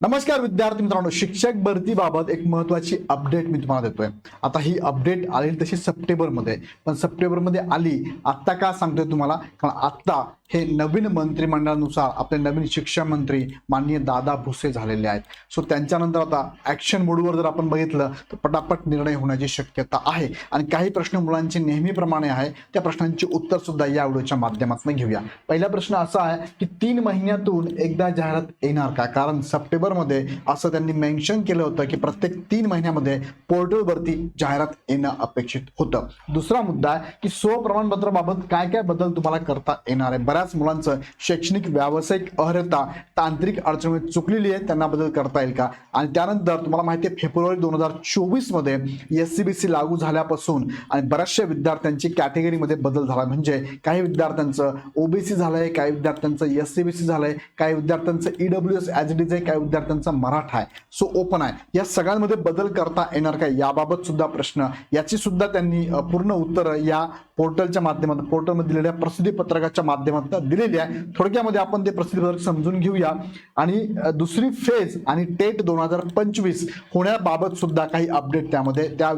नमस्कार विद्यार्थी मित्रांनो शिक्षक भरतीबाबत एक महत्वाची अपडेट मी तुम्हाला देतोय. आता ही अपडेट आलेली तशी सप्टेंबरमध्ये. पण सप्टेंबरमध्ये आली आत्ता का सांगतोय तुम्हाला? कारण आत्ता हे नवीन मंत्रिमंडळानुसार आपले नवीन शिक्षण मंत्री माननीय दादा भुसे झालेले आहेत. सो त्यांच्यानंतर आता ऍक्शन मोडवर जर आपण बघितलं तर पटापट निर्णय होण्याची शक्यता आहे. आणि काही प्रश्न मुलांचे नेहमीप्रमाणे आहे त्या प्रश्नांची उत्तर सुद्धा या व्हिडिओच्या माध्यमातून घेऊया. पहिला प्रश्न असा आहे की तीन महिन्यातून एकदा जाहिरात येणार का? कारण सप्टेंबरमध्ये असं त्यांनी मेन्शन केलं होतं की प्रत्येक तीन महिन्यामध्ये पोर्टलवरती जाहिरात येणं अपेक्षित होतं. दुसरा मुद्दा आहे की स्व प्रमाणपत्राबाबत काय काय बदल तुम्हाला करता येणार आहे? बऱ्याच मुलांचं शैक्षणिक व्यावसायिक अर्हता तांत्रिक अडचणीमुळे चुकलेली आहे त्यांना बदल करता येईल का? आणि त्यानंतर तुम्हाला माहिती आहे फेब्रुवारी दोन हजार चोवीसमध्ये एस सी बी सी लागू झाल्यापासून आणि बऱ्याचशा विद्यार्थ्यांची कॅटेगरीमध्ये बदल झाला. म्हणजे काही विद्यार्थ्यांचं ओबीसी झालंय काही विद्यार्थ्यांचं एस सी बी सी झालंय काही विद्यार्थ्यांचं ईडब्ल्यू एस एच डीज आहे काही विद्यार्थ्यांचा मराठा आहे. सो ओपन आहे. या सगळ्यांमध्ये बदल करता येणार काय याबाबत सुद्धा प्रश्न. याची सुद्धा त्यांनी पूर्ण उत्तर या पोर्टलच्या माध्यमातून पोर्टलमध्ये दिलेल्या प्रसिद्धी पत्रकाच्या माध्यमातून दिलेली आहे. थोडक्यामध्ये आपण ते प्रसिद्धीपत्रक समजून घेऊया. आणि दुसरी फेज आणि टेट दोन हजार पंचवीस होण्याबाबत सुद्धा काही अपडेट त्यामध्ये त्या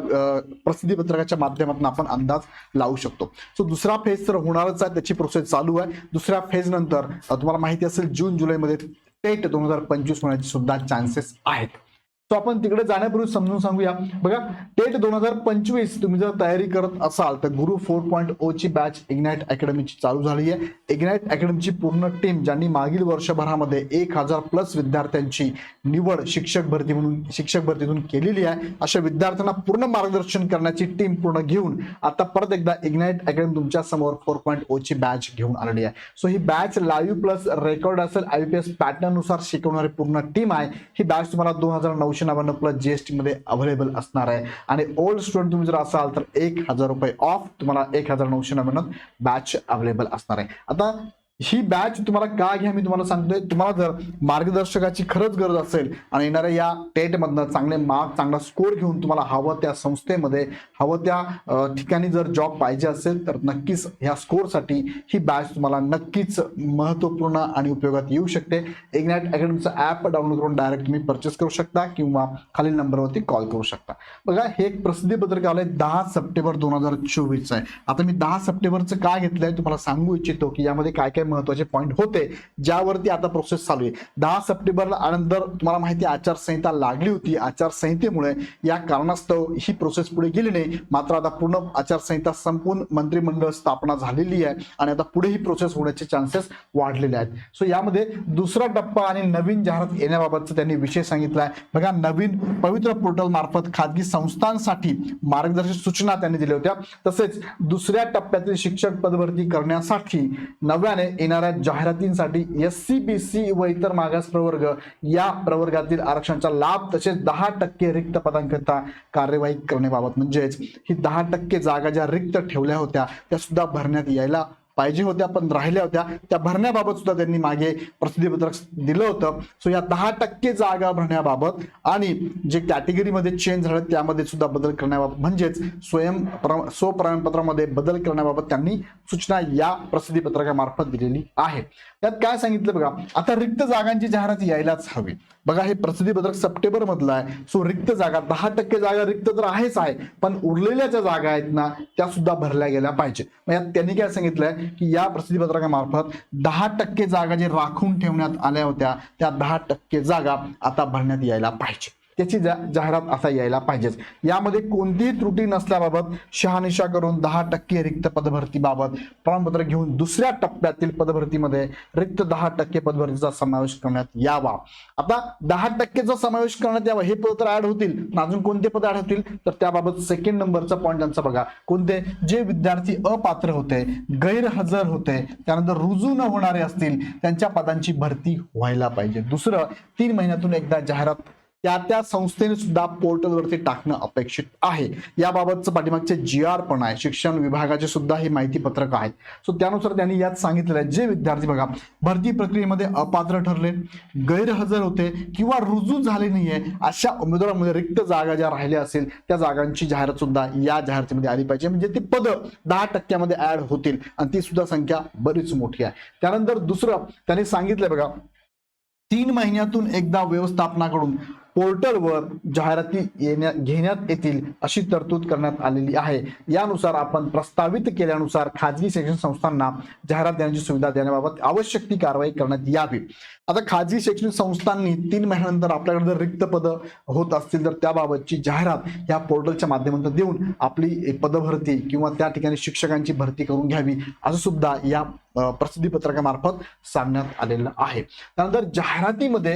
प्रसिद्धीपत्रकाच्या माध्यमातून आपण अंदाज लावू शकतो. सो दुसरा फेज तर होणारच आहे. त्याची प्रोसेस चालू आहे. दुसऱ्या फेज नंतर तुम्हाला माहिती असेल जून जुलैमध्ये टेट दोन हजार पंचवीस होण्याचे सुद्धा चान्सेस आहेत. सो आपण तिकडे जाण्यापूर्वी समजून सांगूया. बघा टेट दोन हजार पंचवीस तुम्ही जर तयारी करत असाल तर गुरु फोर पॉईंट ओ ची बॅच इग्नाइट अकॅडमीची चालू झाली आहे. इग्नाइट अकॅडमीची पूर्ण टीम ज्यांनी मागील वर्षभरामध्ये एक हजार प्लस विद्यार्थ्यांची निवड शिक्षक भरती म्हणून शिक्षक भरतीतून केलेली आहे. अशा विद्यार्थ्यांना पूर्ण मार्गदर्शन करण्याची टीम पूर्ण घेऊन आता परत एकदा इग्नाइट अकॅडमी तुमच्यासमोर फोर पॉईंट ओ ची बॅच घेऊन आलेली आहे. सो ही बॅच लाईव्ह प्लस रेकॉर्ड असेल आय पी एस पॅटर्ननुसार शिकवणारी पूर्ण टीम आहे. ही बॅच तुम्हाला दोन हजार नऊशे नव्याण्णव प्लस जीएसटी मध्ये अव्हेलेबल असणार आहे. आणि ओल्ड स्टुडंट तुम्ही जर असाल तर एक हजार रुपये ऑफ तुम्हाला एक हजार नऊशे नव्याण्णव बॅच अवेलेबल असणार आहे. आता ही बॅच तुम्हाला का घ्या मी तुम्हाला सांगतोय. तुम्हाला जर मार्गदर्शकाची खरंच गरज असेल आणि येणाऱ्या या टेटमधनं चांगले मार्क चांगला स्कोर घेऊन तुम्हाला हवं त्या संस्थेमध्ये हवं त्या ठिकाणी जर जॉब पाहिजे असेल तर नक्कीच ह्या स्कोरसाठी ही बॅच तुम्हाला नक्कीच महत्त्वपूर्ण आणि उपयोगात येऊ शकते. इग्नाइट अकॅडमीचं ॲप डाउनलोड करून डायरेक्ट तुम्ही परचेस करू शकता किंवा खालील नंबरवरती कॉल करू शकता. बघा हे एक प्रसिद्धी पत्रक आलंय दहा सप्टेंबर दोन हजार चोवीसचं आहे. आता मी दहा सप्टेंबरचं काय घेतलंय तुम्हाला सांगू इच्छितो की यामध्ये काय काय महत्त्वाचे पॉईंट होते ज्यावरती आता प्रोसेस चालू आहे. दहा सप्टेंबरला आनंतर तुम्हाला माहिती आचारसंहिता लागली होती. आचारसंहितेमुळे या कारणास्तव ही प्रोसेस पुढे गेली नाही. मात्र आता पूर्ण आचारसंहिता संपून मंत्रिमंडळ स्थापना झालेली आहे आणि आता पुढे ही प्रोसेस होण्याचे चान्सेस वाढलेले आहेत. सो यामध्ये दुसरा टप्पा आणि नवीन जाहिरात येण्याबाबतचा त्यांनी विषय सांगितला आहे. बघा नवीन पवित्र पोर्टल मार्फत खाजगी संस्थांसाठी मार्गदर्शक सूचना त्यांनी दिल्या होत्या. तसेच दुसऱ्या टप्प्यातील शिक्षक पदभरती करण्यासाठी नव्याने येणाऱ्या जाहिरातींसाठी एस सी बी सी व इतर मागास प्रवर्ग या प्रवर्गातील आरक्षणाचा लाभ तसेच दहा टक्के रिक्त पदांकरता कार्यवाही करण्याबाबत म्हणजेच ही दहा टक्के जागा ज्या रिक्त ठेवल्या होत्या त्या सुद्धा भरण्यात यायला पाहिजे होत्या पण राहिल्या होत्या. त्या भरण्याबाबत सुद्धा त्यांनी मागे प्रसिद्धीपत्रक दिलं होतं. सो या दहा टक्के जागा भरण्याबाबत आणि जे कॅटेगरीमध्ये चेंज झालं त्यामध्ये सुद्धा बदल करण्याबाबत म्हणजेच स्वयं स्व स्वप्रमाणपत्रामध्ये बदल करण्याबाबत त्यांनी सूचना या प्रसिद्धीपत्रकामार्फत दिलेली आहे. त्यात काय सांगितलं बघा आता रिक्त जागांची जाहिरात यायलाच हवी. बघा हे प्रसिद्धीपत्रक सप्टेंबर मधलं आहे. सो रिक्त जागा दहा टक्के जागा रिक्त तर आहेच आहे पण उरलेल्या ज्या जागा आहेत ना त्या सुद्धा भरल्या गेल्या पाहिजे. मग यात त्यांनी काय सांगितलंय? की या प्रसिद्धीपत्रकामार्फत दहा टक्के जागा जे राखून ठेवण्यात आल्या होत्या त्या दहा टक्के जागा आता भरण्यात यायला पाहिजे. त्याची जा जाहिरात असा यायला पाहिजेच. यामध्ये कोणतीही त्रुटी नसल्याबाबत शहानिशा करून दहा टक्के रिक्त पदभरतीबाबत प्रमाणपत्र घेऊन दुसऱ्या टप्प्यातील पदभरतीमध्ये रिक्त दहा टक्के पदभरतीचा समावेश करण्यात यावा. आता दहा टक्केचा समावेश करण्यात यावा हे पद तर ऍड होतील. अजून कोणते पद ऍड होतील? तर त्याबाबत सेकंड नंबरचा पॉईंट त्यांचा बघा. कोणते? जे विद्यार्थी अपात्र होते गैरहजर होते त्यानंतर रुजू न होणारे असतील त्यांच्या पदांची भरती व्हायला पाहिजे. दुसरं तीन महिन्यातून एकदा जाहिरात त्या त्या संस्थेने सुद्धा पोर्टलवरती टाकणं अपेक्षित आहे. याबाबतचं पाठीमागचे जी आर पण आहे. शिक्षण विभागाचे सुद्धा हे माहिती पत्रक आहेत. सो त्यानुसार त्यांनी यात सांगितलेलं आहे. जे विद्यार्थी बघा भरती प्रक्रियेमध्ये अपात्र ठरले गैरहजर होते किंवा रुजू झाले नाहीये अशा उमेदवारांमध्ये रिक्त जागा ज्या राहिल्या असेल त्या जागांची जाहिरात सुद्धा या जाहिरातीमध्ये आली पाहिजे. म्हणजे ती पद दहा टक्क्यामध्ये ऍड होतील आणि ती सुद्धा संख्या बरीच मोठी आहे. त्यानंतर दुसरं त्यांनी सांगितलंय बघा तीन महिन्यातून एकदा व्यवस्थापनाकडून पोर्टलवर जाहिराती येण्या घेण्यात येतील अशी तरतूद करण्यात आलेली आहे. यानुसार आपण प्रस्तावित केल्यानुसार खाजगी शैक्षणिक संस्थांना जाहिरात देण्याची सुविधा देण्याबाबत आवश्यक ती कारवाई करण्यात यावी. आता खाजगी शैक्षणिक संस्थांनी तीन महिन्यानंतर आपल्याकडे जर रिक्त पद होत असतील तर त्याबाबतची जाहिरात या पोर्टलच्या माध्यमातून देऊन आपली पदभरती किंवा त्या ठिकाणी शिक्षकांची भरती करून घ्यावी असं सुद्धा या प्रसिद्धी पत्रकामार्फत सांगण्यात आलेलं आहे. त्यानंतर जाहिरातीमध्ये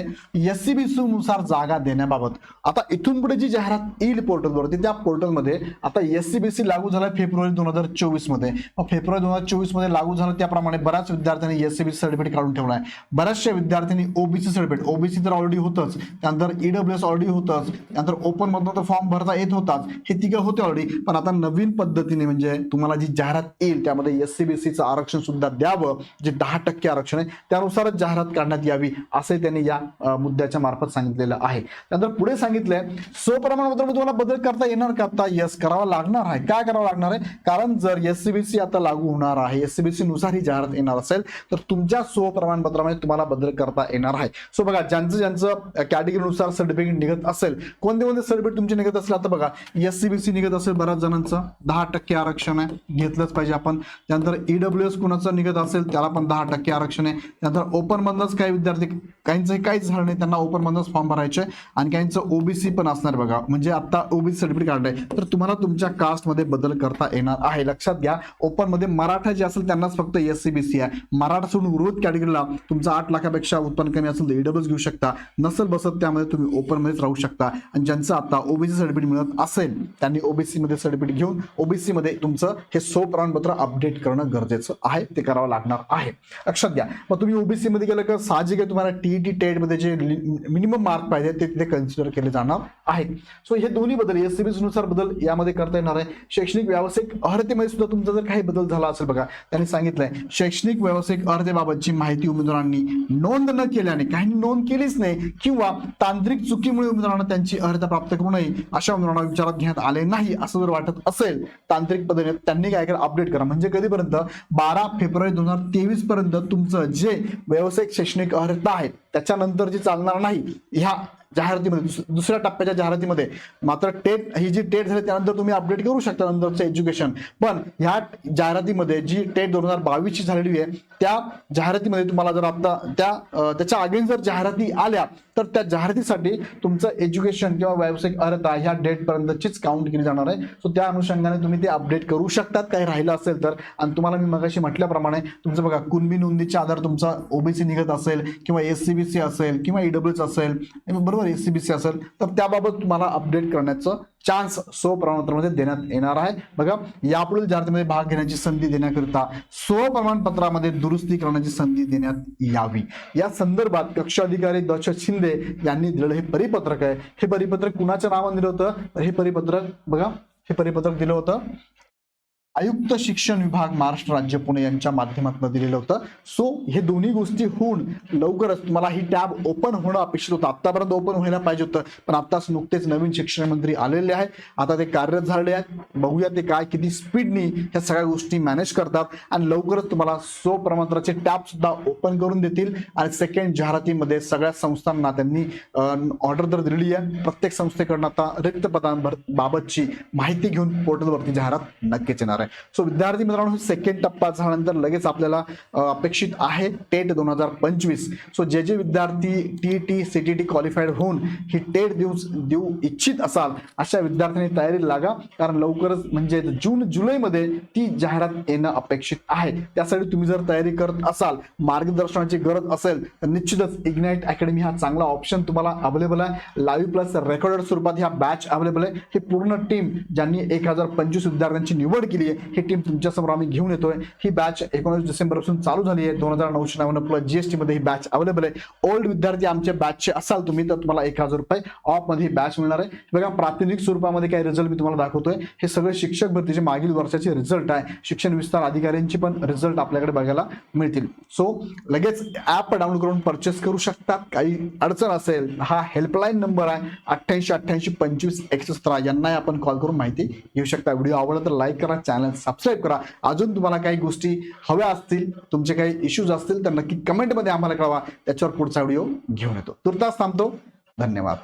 एस सी बी नुसार जागा देण्याबाबत. आता इथून पुढे जी जाहिरात येईल पोर्टलवरती त्या पोर्टलमध्ये आता एस सी बी सी लागू झाला फेब्रुवारी दोन हजार चोवीसमध्ये फेब्रुवारी दोन हजार चोवीसमध्ये लागू झालं त्याप्रमाणे बऱ्याच विद्यार्थ्यांनी एस सी बी सर्टिफिकेट काढून ठेवला आहे. बऱ्याचशा विद्यार्थ्यांनी ओबीसी सर्टिफिकेट ओबीसी तर ऑलरेडी होतंच. त्यानंतर ईडब्ल्यू एस ऑलरेडी होतच. त्यानंतर ओपन मधून तर फॉर्म भरता येत होताच. हे तिघं होते ऑलरेडी पण आता नवीन पद्धतीने म्हणजे तुम्हाला जी जाहिरात येईल त्यामध्ये एस सी बी सीचं आरक्षण सुद्धा द्यावं जे दहा टक्के आरक्षण आहे त्यानुसारच जाहिरात काढण्यात यावी असे त्यांनी या मुद्द्याच्या मार्फत सांगितलेलं आहे. त्यानंतर पुढे सांगितलंय स्वप्रमाणपत्र तुम्हाला बदल करता येणार का आता? यस करावा लागणार आहे. काय करावं लागणार आहे? कारण जर एस सी बी सी आता लागू होणार आहे एस सीबीसी नुसार ही जाहिरात येणार असेल तर तुमच्या स्वप्रमाणपत्रामध्ये तुम्हाला बदल करता येणार आहे. सो बघा ज्यांचं ज्यांचं कॅटेगरीनुसार सर्टिफिकेट निघत असेल कोणते कोणते सर्टिफिकेट तुमचे निघत असेल आता बघा एस सीबीसी निघत असेल बऱ्याच जणांचं दहा टक्के आरक्षण आहे घेतलंच पाहिजे आपण. त्यानंतर ईडब्ल्यू एस कुणाचं निघत असेल त्याला पण दहा टक्के आरक्षण आहे. त्यानंतर ओपन मधनच काही विद्यार्थी काहींचं काहीच झालं नाही त्यांना ओपन मधनच फॉर्म भरायचे आणि काहींचं ओबीसी पण असणार बघा. म्हणजे आता ओबीसी सर्टिफिकेट काढलंय तर तुम्हाला तुमच्या कास्टमध्ये बदल करता येणार आहे. लक्षात घ्या ओपनमध्ये मराठा जे असेल त्यांनाच फक्त एस सी बी सी आहे. मराठा सोडून उर्वरित कॅटेगरीला तुमचं आठ लाखापेक्षा उत्पन्न कमी असेल तर e ईडब्ल्यूच घेऊ शकता. नसेल बसत त्यामध्ये तुम्ही ओपन मध्येच राहू शकता. आणि ज्यांचं आता ओबीसी सर्टिफिकेट मिळत असेल त्यांनी ओबीसी मध्ये सर्टिफिकेट घेऊन ओबीसी मध्ये तुमचं हे सो प्रमाणपत्र अपडेट करणं गरजेचं आहे. ते करावं लागणार आहे. लक्षात घ्या. मग तुम्ही ओबीसी मध्ये गेलं का साहजिक आहे तुम्हाला टीईटी टेटमध्ये जे मिनिमम मार्क पाहिजे ते तिथे कन्सिडर केले जाणार आहे. सो हे दोन्ही बदल एस सी नुसार बदल यामध्ये करता येणार आहे. शैक्षणिक व्यावसायिक अर्हतेमध्ये सुद्धा तुमचा जर काही बदल झाला असेल बघा त्यांनी सांगितलंय शैक्षणिक व्यावसायिक अर्हतेबाबतची माहिती उमेदवारांनी नोंद न केल्याने काही नोंद केलीच नाही किंवा तांत्रिक चुकीमुळे उमेदवारांना त्यांची अर्हता प्राप्त करू नये अशा उमेदवारांना विचारात घेण्यात आले नाही असं जर वाटत असेल तांत्रिक पद्धतीने त्यांनी काय करा अपडेट करा. म्हणजे कधीपर्यंत? बारा फेब्रुवारी दोन हजार तेवीस पर्यंत तुमचं जे व्यावसायिक शैक्षणिक अर्हता आहे त्याच्यानंतर जी चालणार नाही ह्या जाहिरातीमध्ये दुसऱ्या टप्प्याच्या जाहिरातीमध्ये. मात्र टेट ही जी टेट झाली त्यानंतर तुम्ही अपडेट करू शकता नंतरचं एज्युकेशन पण ह्या जाहिरातीमध्ये जी टेट दोन हजार बावीसची झालेली आहे त्या जाहिरातीमध्ये तुम्हाला जर आता त्या त्याच्या अगेन जर जाहिराती आल्या तर त्या जाहिरातीसाठी तुमचं एज्युकेशन किंवा व्यावसायिक अर्हता ह्या डेटपर्यंतचीच काउंट केली जाणार आहे. सो त्या अनुषंगाने तुम्ही ते अपडेट करू शकतात. काही राहिलं असेल तर आणि तुम्हाला मी मगाशी म्हटल्याप्रमाणे तुमचं बघा कुणबी नोंदीच्या आधार तुमचा ओबीसी निघत असेल किंवा एस सी बी सी असेल किंवा ईडब्ल्यूच असेल बरोबर एस सी बी सी असेल तर त्याबाबत तुम्हाला अपडेट करण्याचं चान्स स्व प्रमाणपत्रामध्ये देण्यात येणार आहे. बघा यापुढील जाहिरातीमध्ये भाग घेण्याची संधी देण्याकरिता स्व प्रमाणपत्रामध्ये दुरुस्ती करण्याची संधी देण्यात यावी. या संदर्भात कक्ष अधिकारी दशरथ शिंदे यांनी दिलेलं हे परिपत्रक आहे. हे परिपत्रक कुणाच्या नावाने दिलं होतं? हे परिपत्रक बघा हे परिपत्रक दिलं होतं. आयुक्त शिक्षण विभाग महाराष्ट्र राज्य पुणे यांच्या माध्यमातून दिलेलं होतं. सो हे दोन्ही गोष्टी होऊन लवकरच तुम्हाला ही टॅब ओपन होणं अपेक्षित होतं. आतापर्यंत ओपन व्हायला पाहिजे होतं पण आताच नुकतेच नवीन शिक्षण मंत्री आलेले आहे आता ते कार्यरत झालेले आहेत. बघूया ते काय किती स्पीडनी ह्या सगळ्या गोष्टी मॅनेज करतात. आणि लवकरच तुम्हाला सो प्रमाणपत्राचे टॅब सुद्धा ओपन करून देतील. आणि सेकंड जाहिरातीमध्ये सगळ्या संस्थांना त्यांनी ऑर्डर तर दिलेली आहे. प्रत्येक संस्थेकडून आता रिक्त पदांबाबतची माहिती घेऊन पोर्टलवरती जाहिरात नक्कीच येणार आहे. सो विद्यार्थी मित्रांनो सेकंड टप्पा झाल्यानंतर लगेच आपल्याला अपेक्षित आहे टेट दोन हजार पंचवीस. सो जे जे विद्यार्थी T T C T T qualified होऊन ही टेट देऊ देऊ इच्छित असाल अशा विद्यार्थ्यांनी तयारी लागा. कारण लवकरच म्हणजे जून जुलैमध्ये ती जाहिरात येणं अपेक्षित आहे. त्यासाठी तुम्ही जर तयारी करत असाल मार्गदर्शनाची गरज असेल तर निश्चितच इग्नाइट अकॅडमी हा चांगला ऑप्शन तुम्हाला अवेलेबल आहे. लाईव्ह प्लस रेकॉर्डेड स्वरूपात ह्या बॅच अवेलेबल आहे. ही पूर्ण टीम ज्यांनी एक हजार पंचवीस विद्यार्थ्यांची निवड केली आहे ही टीम तुमच्यासमोर आम्ही घेऊन येतोय. ही बॅच एकोणीस डिसेंबरपासून चालू झाली आहे. दोन हजार नऊशे नव्याण्णव प्लस जीएसटी मध्ये ही बॅच अवेलेबल आहे. ओल्ड विद्यार्थी आमच्या बॅचचे असाल तुम्ही तर तुम्हाला एक हजार रुपये ऑफमध्ये ही बॅच मिळणार आहे. बघा प्रातिनिधिक स्वरूपामध्ये काही रिझल्ट मी तुम्हाला दाखवतोय. हे सगळे शिक्षक भरतीचे मागील वर्षाचे रिझल्ट आहे. शिक्षण विस्तार अधिकाऱ्यांची पण रिझल्ट आपल्याकडे बघायला मिळतील. सो लगेच ऍप डाउनलोड करून परचेस करू शकतात काही अडचण असेल हा हेल्पलाईन नंबर आहे. अठ्ठ्याऐंशी अठ्ठ्याऐंशी पंचवीस एकशे सतरा यांनाही आपण कॉल करून माहिती घेऊ शकता. व्हिडिओ आवडला तर लाईक करा चॅनल चॅनल सबस्क्राईब करा. अजून तुम्हाला काही गोष्टी हव्या असतील तुमचे काही इश्यूज असतील तर नक्की कमेंटमध्ये आम्हाला कळवा. त्याच्यावर पुढचा व्हिडिओ घेऊन येतो. तुर्तास थांबतो. धन्यवाद.